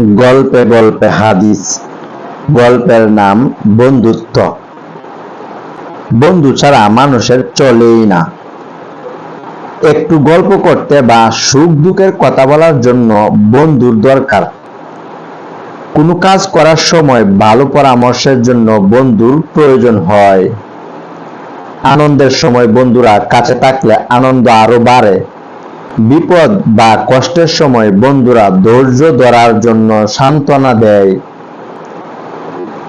গল্পে গল্পে হাদিস, গল্পের নাম বন্ধুত্ব। বন্ধু ছাড়া মানুষের চলেই না। একটু গল্প করতে বা সুখ দুঃখের কথা বলার জন্য বন্ধুর দরকার। কোনো কাজ করার সময় ভালো পরামর্শের জন্য বন্ধুর প্রয়োজন হয়। আনন্দের সময় বন্ধুরা কাছে থাকলে আনন্দ আরও বাড়ে। বিপদ বা কষ্টের সময় বন্ধুরা ধৈর্য ধরার জন্য সান্ত্বনা দেয়।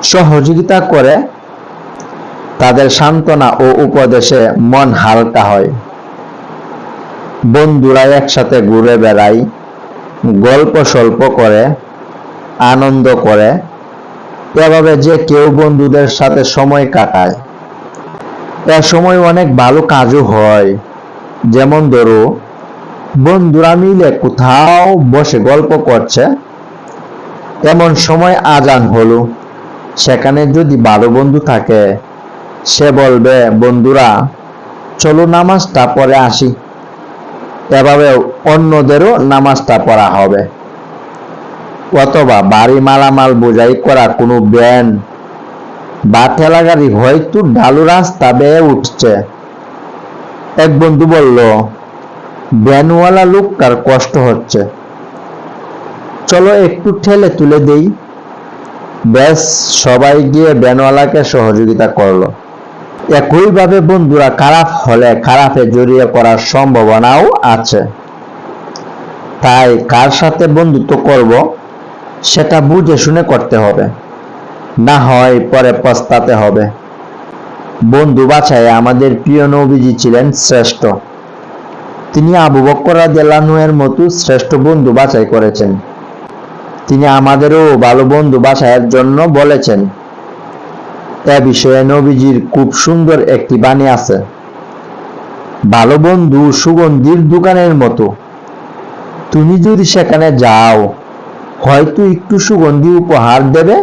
সহযোগিতা করে তাদের সান্ত্বনা ও উপদেশে মন হালকা হয়। বন্ধুরা একসাথে ঘুরে বেড়ায়, গল্প স্বল্প করে, আনন্দ করে। এভাবে যে কেউ বন্ধুদের সাথে সময় কাটায়। এ সময় অনেক ভালো কাজও হয়। যেমন ধরো বন্ধুরা মিলে কোথাও বসে গল্প করছে, এমন সময় আজান হলো। সেখানে যদি ভালো বন্ধু থাকে, সে বলবে, বন্ধুরা, চলো নামাজটা পরে আসি। এভাবে অন্যদেরও নামাজটা পড়া হবে। অথবা বাড়ি মালামাল বোঝাই করা কোনো ব্যান বা ঠেলা গাড়ি হয়তো ঢালু রাস্তা বেয়ে উঠছে। এক বন্ধু বলল ভ্যানওয়ালা লোকটার কষ্ট হচ্ছে। চলো একটু ঠেলে তুলে দেই। ব্যাস, সবাই গিয়ে ভ্যানওয়ালাকে সহযোগিতা করল। একইভাবে বন্ধুরা, খারাপ হলে খারাপে জড়িয়ে পড়ার সম্ভাবনাও আছে। তাই কার সাথে বন্ধুত্ব করব সেটা বুঝে শুনে করতে হবে। না হয় পরে পস্তাতে হবে। বন্ধু বাছাই আমাদের প্রিয় নবীজি ছিলেন শ্রেষ্ঠ। তিনি আবু বক্কর রাদিয়াল্লাহু মতো শ্রেষ্ঠ বন্ধু বাছাই করেছেন। তিনি আমাদেরও ভালো বন্ধু বাছাইয়ের জন্য বলেছেন। এ বিষয়ে নবীজির খুব সুন্দর একটি বাণী আছে। ভালো বন্ধু সুগন্ধির দোকানের মতো। তুমি যদি সেখানে যাও, হয়তো একটু সুগন্ধি উপহার দেবে।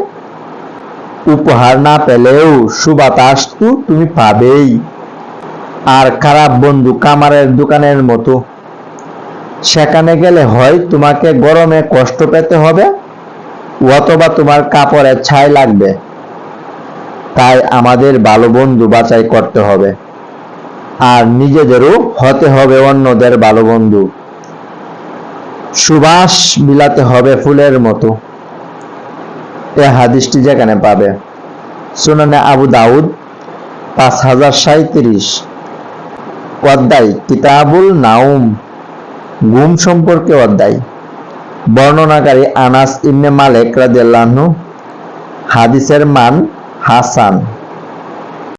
উপহার না পেলেও সুবাতাস তো তুমি পাবেই। আর খারাপ বন্ধু কামারের দোকানের মতো। সেখানে গেলে হয় তোমাকে গরমে কষ্ট পেতে হবে, অথবা তোমার কাপড়ে ছাই লাগবে। তাই আমাদের ভালো বন্ধু বাছাই করতে হবে। আর নিজেদেরও হতে হবে অন্যদের ভালো বন্ধু। সুবাস মিলাতে হবে ফুলের মতো। এ হাদিসটি যেখানে পাবে। সুনানে আবু দাউদ পাঁচ হাজার সাঁত্রিশ অধ্যায় কিতাবুল নাউম ঘুম সম্পর্কে অধ্যায়। বর্ণনাকারী আনাস ইবনে মালেক রাদিয়াল্লাহু হাদিসের মান হাসান।